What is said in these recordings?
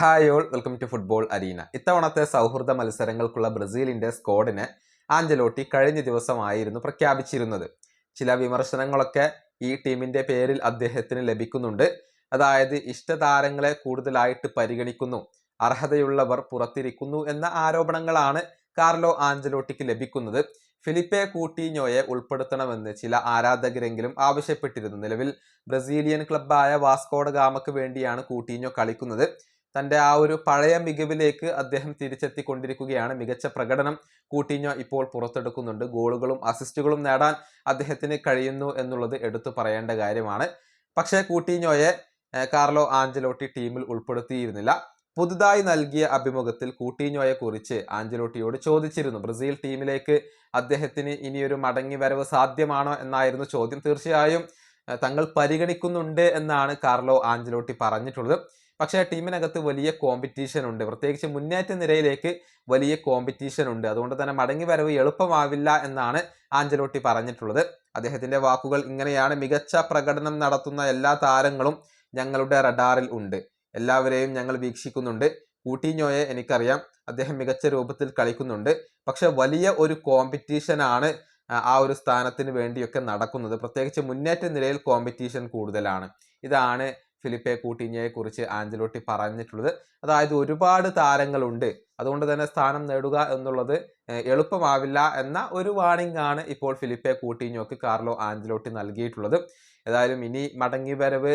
Hi all welcome to football arena ഇത്തവണത്തെ സൗഹൃദ മത്സരങ്ങൾക്കുള്ള ബ്രസീലിന്റെ സ്ക്വാഡിനെ ആഞ്ചലോട്ടി കഴിഞ്ഞ ദിവസമായിരുന്നു പ്രഖ്യാപിച്ചിരുന്നത്. ചില വിമർശനങ്ങളൊക്കെ ഈ ടീമിന്റെ പേരിൽ അദ്ദേഹത്തിന് ലഭിക്കുന്നുണ്ട്. അതായത് ഇഷ്ടതാരങ്ങളെ കൂടുതലായിട്ട് പരിഗണിക്കുന്നു അർഹതയുള്ളവർ പുറത്തിരിക്കുന്നു എന്ന ആരോപണങ്ങളാണ് കാർലോ ആഞ്ചലോട്ടിക്ക് ലഭിക്കുന്നത്. ഫിലിപ്പെ കൂട്ടീഞ്ഞോയെ ഉൾപ്പെടുത്തണമെന്ന് ചില ആരാധകരെങ്കിലും ആവശ്യപ്പെട്ടിരുന്നു. നിലവിൽ ബ്രസീലിയൻ ക്ലബ്ബായ വാസ്കോഡ ഗാമക്ക് വേണ്ടിയാണ് കൂട്ടീഞ്ഞോ കളിക്കുന്നത്. തന്റെ ആ ഒരു പഴയ മികവിലേക്ക് അദ്ദേഹം തിരിച്ചെത്തിക്കൊണ്ടിരിക്കുകയാണ്. മികച്ച പ്രകടനം കൂട്ടിഞ്ഞോ ഇപ്പോൾ പുറത്തെടുക്കുന്നുണ്ട്. ഗോളുകളും അസിസ്റ്റുകളും നേടാൻ അദ്ദേഹത്തിന് കഴിയുന്നു എന്നുള്ളത് എടുത്തു പറയേണ്ട കാര്യമാണ്. പക്ഷേ കൂട്ടിഞ്ഞോയെ കാർലോ ആഞ്ചലോട്ടി ടീമിൽ ഉൾപ്പെടുത്തിയിരുന്നില്ല. പുതുതായി നൽകിയ അഭിമുഖത്തിൽ കൂട്ടിഞ്ഞോയെ കുറിച്ച് ആഞ്ചലോട്ടിയോട് ചോദിച്ചിരുന്നു. ബ്രസീൽ ടീമിലേക്ക് അദ്ദേഹത്തിന് ഇനിയൊരു മടങ്ങി വരവ് സാധ്യമാണോ എന്നായിരുന്നു ചോദ്യം. തീർച്ചയായും തങ്ങൾ പരിഗണിക്കുന്നുണ്ട് എന്നാണ് കാർലോ ആഞ്ചലോട്ടി പറഞ്ഞിട്ടുള്ളത്. പക്ഷേ ടീമിനകത്ത് വലിയ കോമ്പറ്റീഷൻ ഉണ്ട്. പ്രത്യേകിച്ച് മുന്നേറ്റ നിരയിലേക്ക് വലിയ കോമ്പറ്റീഷൻ ഉണ്ട്. അതുകൊണ്ട് തന്നെ മടങ്ങി വരവ് എളുപ്പമാവില്ല എന്നാണ് ആഞ്ചലോട്ടി പറഞ്ഞിട്ടുള്ളത്. അദ്ദേഹത്തിന്റെ വാക്കുകൾ ഇങ്ങനെയാണ്. മികച്ച പ്രകടനം നടത്തുന്ന എല്ലാ താരങ്ങളും ഞങ്ങളുടെ റഡാറിൽ ഉണ്ട്. എല്ലാവരെയും ഞങ്ങൾ വീക്ഷിക്കുന്നുണ്ട്. കൂട്ടിഞ്ഞോയെ എനിക്കറിയാം. അദ്ദേഹം മികച്ച രൂപത്തിൽ കളിക്കുന്നുണ്ട്. പക്ഷെ വലിയ ഒരു കോമ്പറ്റീഷനാണ് ആ ഒരു സ്ഥാനത്തിന് വേണ്ടിയൊക്കെ നടക്കുന്നത്. പ്രത്യേകിച്ച് മുന്നേറ്റ നിലയിൽ കോമ്പറ്റീഷൻ കൂടുതലാണ്. ഇതാണ് ഫിലിപ്പെ കൂട്ടിഞ്ഞയെ കുറിച്ച് ആഞ്ചലോട്ടി പറഞ്ഞിട്ടുള്ളത്. അതായത് ഒരുപാട് താരങ്ങളുണ്ട്. അതുകൊണ്ട് തന്നെ സ്ഥാനം നേടുക എന്നുള്ളത് എളുപ്പമാവില്ല എന്ന ഒരു വാണിംഗ് ആണ് ഇപ്പോൾ ഫിലിപ്പെ കൂട്ടിഞ്ഞോക്ക് കാർലോ ആഞ്ചലോട്ടി നൽകിയിട്ടുള്ളത്. ഏതായാലും ഇനി മടങ്ങി വരവ്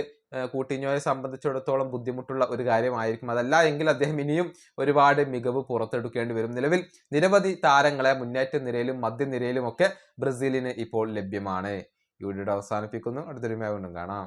കൂട്ടിഞ്ഞോയെ സംബന്ധിച്ചിടത്തോളം ബുദ്ധിമുട്ടുള്ള ഒരു കാര്യമായിരിക്കും. അതല്ല എങ്കിൽ അദ്ദേഹം ഇനിയും ഒരുപാട് മികവ് പുറത്തെടുക്കേണ്ടി വരും. നിലവിൽ നിരവധി താരങ്ങളെ മുന്നേറ്റ നിരയിലും മധ്യനിരയിലും ഒക്കെ ബ്രസീലിന് ഇപ്പോൾ ലഭ്യമാണ്. ഈ വീഡിയോ അവസാനിപ്പിക്കുന്നു. അടുത്തൊരു വീണ്ടും കാണാം.